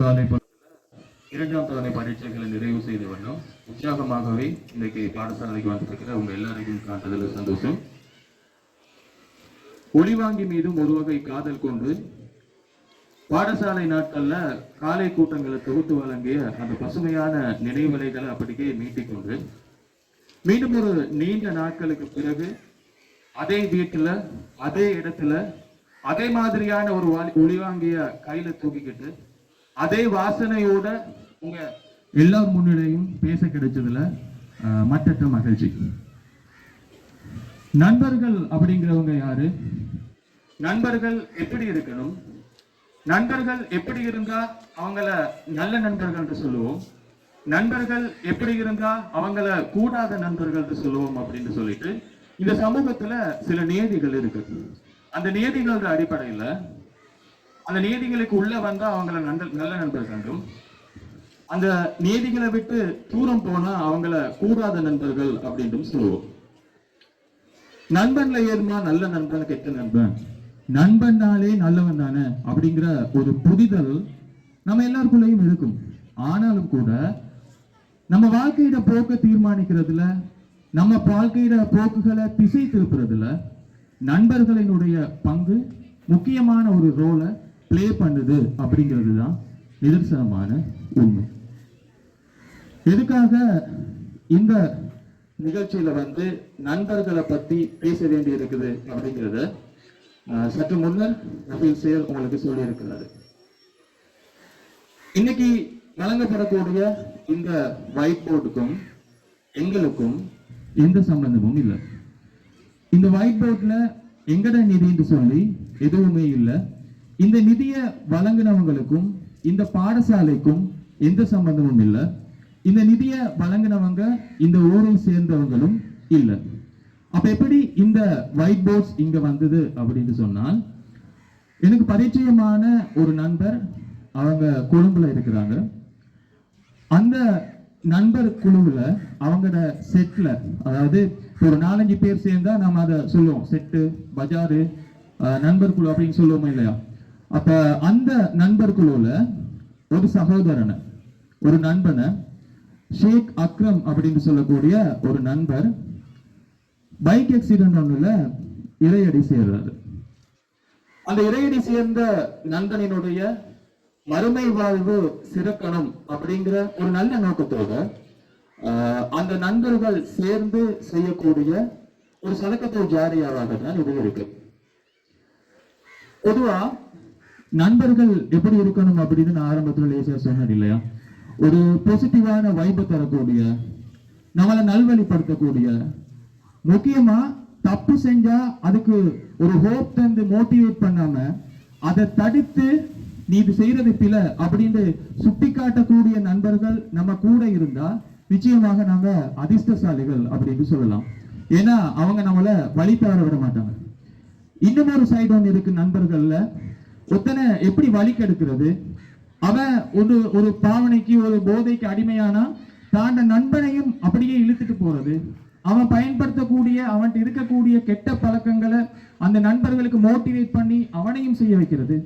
இரண்டாம் தவணை பரீட்சைகளை நிறைவு செய்து வந்தோம். உற்சாகமாகவே இன்னைக்கு பாடசாலைக்கு வந்திருக்கிற உங்க எல்லாரையும் காட்டுதல சந்தோஷம். ஒளிவாங்கி மீதும் ஒரு வகை காதல் கொண்டு பாடசாலை நாட்கள்ல காலை கூட்டங்களை தொகுத்து வழங்கிய அந்த பசுமையான நினைவலைகளை அப்படியே மீட்டிக்கொண்டு மீண்டும் ஒரு நீண்ட நாட்களுக்கு பிறகு அதே வீட்டுல அதே இடத்துல அதே மாதிரியான ஒரு ஒளிவாங்கிய கையில தூக்கிக்கிட்டு அதே வாசனையோட உங்க எல்லார் முன்னிலையும் பேச கிடைச்சதுல அஹ், மற்றற்ற மகிழ்ச்சி. நண்பர்கள் அப்படிங்கிறவங்க யாரு? நண்பர்கள் எப்படி இருக்கணும்? நண்பர்கள் எப்படி இருந்தா அவங்கள நல்ல நண்பர்கள் சொல்லுவோம். நண்பர்கள் எப்படி இருந்தா அவங்கள கூடாத நண்பர்கள் சொல்லுவோம் அப்படின்னு சொல்லிட்டு இந்த சமூகத்துல சில நியதிகள் இருக்கு. அந்த நியதிகளோட அடிப்படையில அந்த நியதிகளுக்கு உள்ள வந்தா அவங்கள நண்பர் நல்ல நண்பர்கள் என்றும் அந்த நியதிகளை விட்டு தூரம் போனா அவங்கள கூடாத நண்பர்கள் அப்படின்றும் சொல்லுவோம். நண்பன்ல ஏறுமா நல்ல நண்பன் கெட்ட நண்பன்? நண்பன்னாலே நல்லவன் தானே அப்படிங்கிற ஒரு புரிதல் நம்ம எல்லாருக்குள்ளேயும் இருக்கும். ஆனாலும் கூட நம்ம வாழ்க்கையிட போக்க தீர்மானிக்கிறதுல நம்ம வாழ்க்கையிட போக்குகளை திசை திருப்புறதுல நண்பர்களினுடைய பங்கு முக்கியமான ஒரு ரோலை ப்ளே பண்ணுது அப்படிங்கிறது தான் நிதர்சனமான உண்மை. எதுக்காக இந்த நிகழ்ச்சியில வந்து நண்பர்களை பத்தி பேச வேண்டி இருக்குது அப்படிங்கிறத சற்று முன்னர் ரஃபீல் சேர் உங்களுக்கு சொல்லி இருக்கிறாரு இன்னைக்கு வழங்கப்படக்கூடிய இந்த ஒயிட் போர்டுக்கும் எங்களுக்கும் எந்த சம்பந்தமும் இல்லை. இந்த ஒயிட் போர்ட்ல எங்கட நிதின்னு சொல்லி எதுவுமே இல்லை. இந்த நிதியை வழங்கினவங்களுக்கும் இந்த பாடசாலைக்கும் எந்த சம்பந்தமும் இல்லை. இந்த நிதியை வழங்கினவங்க இந்த ஊரை சேர்ந்தவங்களும் இல்லை. அப்ப எப்படி இந்த ஒயிட் போர்ட்ஸ் இங்க வந்தது அப்படின்னு சொன்னால் எனக்கு பரிச்சயமான ஒரு நண்பர் அவங்க கொழும்புல இருக்கிறாங்க. அந்த நண்பர் குழுவில் அவங்களோட செட்ல அதாவது ஒரு நாலஞ்சு பேர் சேர்ந்தா நம்ம அதை சொல்லுவோம். செட்டு பஜாரு நண்பர் குழு அப்படின்னு சொல்லுவோமா இல்லையா? அப்ப அந்த நண்பர் ஒரு சகோதரனை ஒரு நண்பனை ஷேக் அக்ரம் அப்படின்னு சொல்லக்கூடிய ஒரு நண்பர் பைக் ஆக்சிடென்ட் ஒண்ணுல இறையடி சேர்றாரு. அந்த இறையடி சேர்ந்த நண்பனினுடைய மறுமை வாழ்வு சிறக்கணும் அப்படிங்கிற ஒரு நல்ல நோக்கத்தோட ஆஹ், அந்த நண்பர்கள் சேர்ந்து செய்யக்கூடிய ஒரு சதக்கத்தை ஜாரியாவாக தான் இது இருக்கு. பொதுவா நண்பர்கள் எப்படி இருக்கணும் அப்படின்னு நான் ஆரம்பத்துல லேசியா சொன்னேன் இல்லையா? ஒரு பாசிட்டிவான வைபை தரக்கூடிய நம்மளை நல்வழிப்படுத்தக்கூடிய முக்கியமா தப்பு செஞ்சா அதுக்கு ஒரு ஹோப் தந்து மோட்டிவேட் பண்ணாம அதை தடுத்து நீ இது செய்யறது பில அப்படின்னு சுட்டி காட்டக்கூடிய நண்பர்கள் நம்ம கூட இருந்தா நிச்சயமாக நாங்க அதிர்ஷ்டசாலிகள் அப்படின்னு சொல்லலாம். ஏன்னா அவங்க நம்மள வழி தவற விட மாட்டாங்க. இன்னும் ஒரு சைடு ஒன்று இருக்கு நண்பர்கள்ல. ஒத்தனை எப்படி வழி கெடுக்கிறது அவன் ஒரு ஒரு பாவனைக்கு ஒரு போதைக்கு அடிமையானா? தாண்ட நண்பனையும் அப்படியே இழுத்துட்டு போறது. அவன் பயன்படுத்தக்கூடிய அவன்கிட்ட இருக்கக்கூடிய கெட்ட பழக்கங்களை அந்த நண்பர்களுக்கு மோட்டிவேட் பண்ணி அவனையும் செய்ய வைக்கிறது.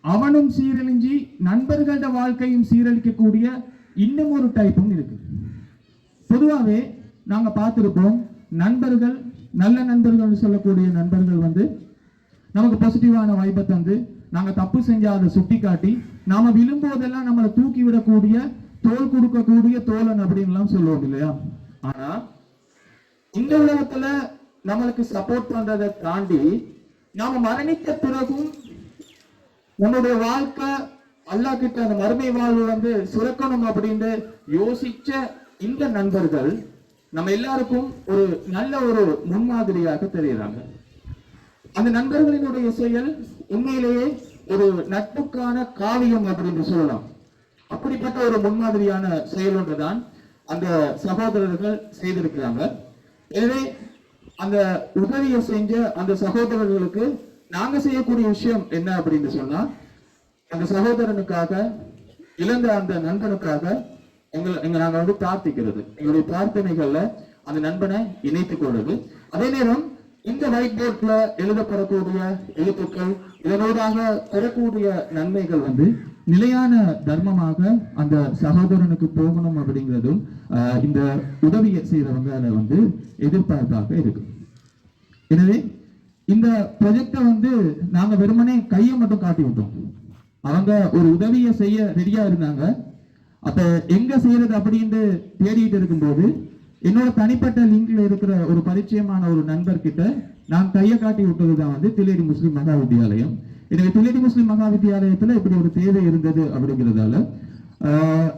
அவனும் சீரழிஞ்சி நண்பர்களோட வாழ்க்கையும் சீரழிக்கக்கூடிய இன்னும் ஒரு டைப்பும் இருக்கு. பொதுவாகவே நாங்கள் பார்த்துருப்போம் நண்பர்கள் நல்ல நண்பர்கள் சொல்லக்கூடிய நண்பர்கள் வந்து நமக்கு பாசிட்டிவான வாய்ப்பை தந்து நாங்க தப்பு செஞ்சா அதை சுட்டி காட்டி நாம விழும்போதெல்லாம் நம்மளை தூக்கி விடக்கூடிய தோல் கொடுக்கக்கூடிய தோழன் அப்படின்லாம் சொல்லுவோம் இல்லையா? ஆனா இந்த உலகத்துல நம்மளுக்கு சப்போர்ட் பண்றதை தாண்டி நாம மரணித்த பிறகும் உன்னுடைய வாழ்க்கை அல்லாஹ் கிட்ட அந்த மறுமை வாழ்வு வந்து சுரக்கணும் அப்படின்னு யோசிச்ச இந்த நண்பர்கள் நம்ம எல்லாருக்கும் ஒரு நல்ல ஒரு முன்மாதிரியாக தெரியுறாங்க. அந்த நண்பர்களினுடைய செயல் உண்மையிலேயே ஒரு நட்புக்கான காவியம் அப்படின்னு சொல்லலாம். அப்படிப்பட்ட ஒரு முன்மாதிரியான செயல் ஒன்றுதான் அந்த சகோதரர்கள் செய்திருக்கிறாங்க. எனவே அந்த உதவியை செஞ்ச அந்த சகோதரர்களுக்கு நாங்க செய்யக்கூடிய விஷயம் என்ன அப்படின்னு சொன்னா அந்த சகோதரனுக்காக இழந்த அந்த நண்பனுக்காக எங்களை எங்க நாங்க வந்து பிரார்த்திக்கிறது. எங்களுடைய பிரார்த்தனைகள்ல அந்த நண்பனை இணைத்துக் கொள்வது. அதே நேரம் இந்த ஒயிட் போர்ட்ல எழுதப்படக்கூடிய எழுத்துக்கள் இதனூடாக பெறக்கூடிய நன்மைகள் வந்து நிலையான தர்மமாக அந்த சகோதரனுக்கு போகணும் அப்படிங்கிறதும் இந்த உதவியை செய்யறவங்க அதை வந்து எதிர்பார்ப்பாக இருக்கு எனவே இந்த ப்ரொஜெக்டை வந்து நாங்க வெறுமனே கையை மட்டும் காட்டி விட்டோம். அவங்க ஒரு உதவியை செய்ய ரெடியா இருந்தாங்க. அப்ப எங்க செய்யறது அப்படின்னு தேடிட்டு இருக்கும்போது என்னோட தனிப்பட்ட லிங்க்ல இருக்கிற ஒரு பரிச்சயமான ஒரு நண்பர் கிட்ட நான் கையை காட்டி விட்டது தான் வந்து தில்லேடி முஸ்லிம் மகா வித்தியாலயம் எனவே தில்லேடி முஸ்லிம் மகா வித்தியாலயத்துல இப்படி ஒரு தேவை இருந்தது அப்படிங்கிறதால ஆஹ்,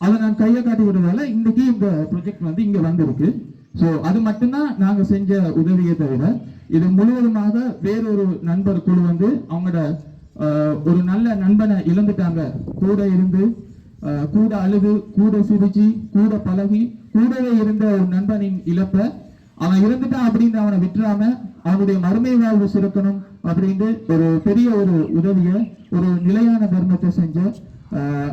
அதை நான் கையை காட்டி விடுறதால இன்னைக்கு இந்த ப்ரொஜெக்ட் வந்து இங்க வந்திருக்கு. ஸோ அது மட்டும்தான் நாங்க செஞ்ச உதவியை தவிர இது முழுவதுமாக வேறொரு நண்பர் குழு வந்து அவங்களோட ஆஹ், ஒரு நல்ல நண்பனை இழந்துட்டாங்க. கூட இருந்து கூட அழுது கூட சிரிச்சு கூட பழகி கூடவே இருந்த ஒரு நண்பனின் இழப்ப அவன் இறந்துட்டான் அப்படின்னு அவனை விட்டுறாம அவனுடைய மறுமை வாழ்வு சுரக்கணும் அப்படின்ட்டு ஒரு பெரிய ஒரு உதவியை ஒரு நிலையான தர்மத்தை செஞ்ச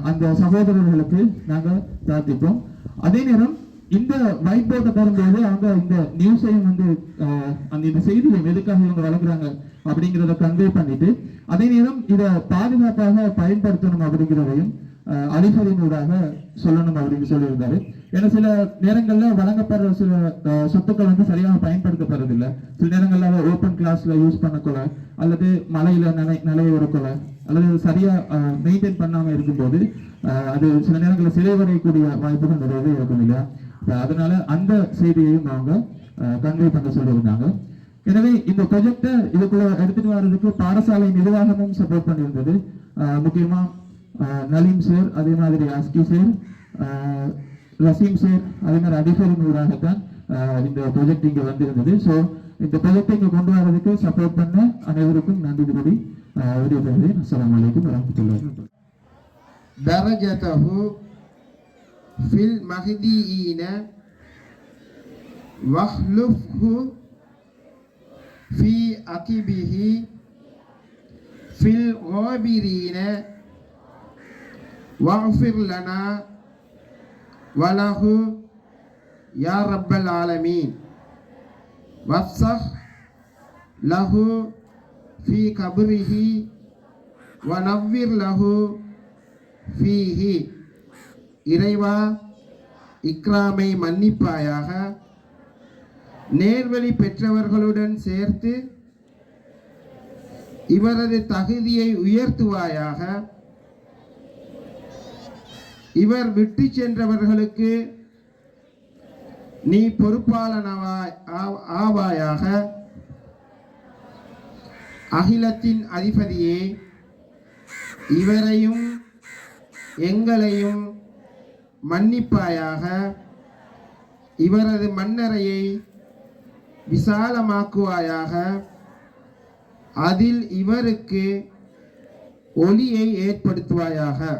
அந்த சகோதரர்களுக்கு நாங்க பிரார்த்திப்போம். அதே நேரம் இந்த ஒயிட் போர்ட்டை தரும்போது அவங்க இந்த நியூஸையும் வந்து ஆஹ், அந்த இந்த செய்தியை எதுக்காக இவங்க வழங்குறாங்க அப்படிங்கிறத கன்வே பண்ணிட்டு அதே நேரம் இதை பாதுகாப்பாக பயன்படுத்தணும் அப்படிங்கிறதையும் ஆஹ், சொல்லணும் அப்படின்னு சொல்லியிருந்தாரு. ஏன்னா சில நேரங்கள்ல வழங்கப்படுற சில சொத்துக்கள் வந்து சரியாக பயன்படுத்தப்படுறதில்லை. சில நேரங்கள்ல ஓப்பன் கிளாஸ்ல யூஸ் பண்ணக்கூட அல்லது மலையில நிலை நிலைய விடக்கூட அல்லது சரியா மெயின்டைன் பண்ணாம இருக்கும்போது அது சில நேரங்களில் சிறைவடையக்கூடிய வாய்ப்புகள் நிறையவே இருக்கும் இல்லையா? அதனால அந்த செய்தியையும் அவங்க கன்வே பண்ண சொல்லியிருந்தாங்க. எனவே இந்த ப்ரொஜெக்டை இதுக்குள்ள எடுத்துட்டு வர்றதுக்கு பாடசாலை நிர்வாகமும் சப்போர்ட் பண்ணியிருந்தது. முக்கியமா நலீம் சார் அதே மாதிரி அஸ்கி சார் ஆஹ், ரசீம் சார் அதே மாதிரி அதிகாரியின் ஊடாகத்தான் ஆஹ், இந்த ப்ரொஜெக்ட் இங்க வந்திருந்தது ஸோ இந்த ப்ரொஜெக்டை இங்க கொண்டு வரதுக்கு சப்போர்ட் பண்ண அனைவருக்கும் நன்றி கூறி ஆஹ், விடைபெறுகிறேன் அஸ்ஸலாமு அலைக்கும் வரமத்துல்லாஹி درجته في المهديين واخلفه في عقبه في الغابرين வாஃபிர் லனா வலஹு யா ரப்பல் ஆலமீன். வஃப்சஹ் லஹு ஃபி கபுரிஹி வனவ்விர் லஹு ஃபீஹி. இறைவா இக்ராமை மன்னிப்பாயாக. நேர்வழி பெற்றவர்களுடன் சேர்த்து இவரது தகுதியை உயர்த்துவாயாக. இவர் விட்டு சென்றவர்களுக்கு நீ பொறுப்பாளனவாய் ஆ- ஆவாயாக. அகிலத்தின் அதிபதியே இவரையும் எங்களையும் மன்னிப்பாயாக. இவரது மன்னரையை விசாலமாக்குவாயாக. அதில் இவருக்கு ஒளியை ஏற்படுத்துவாயாக.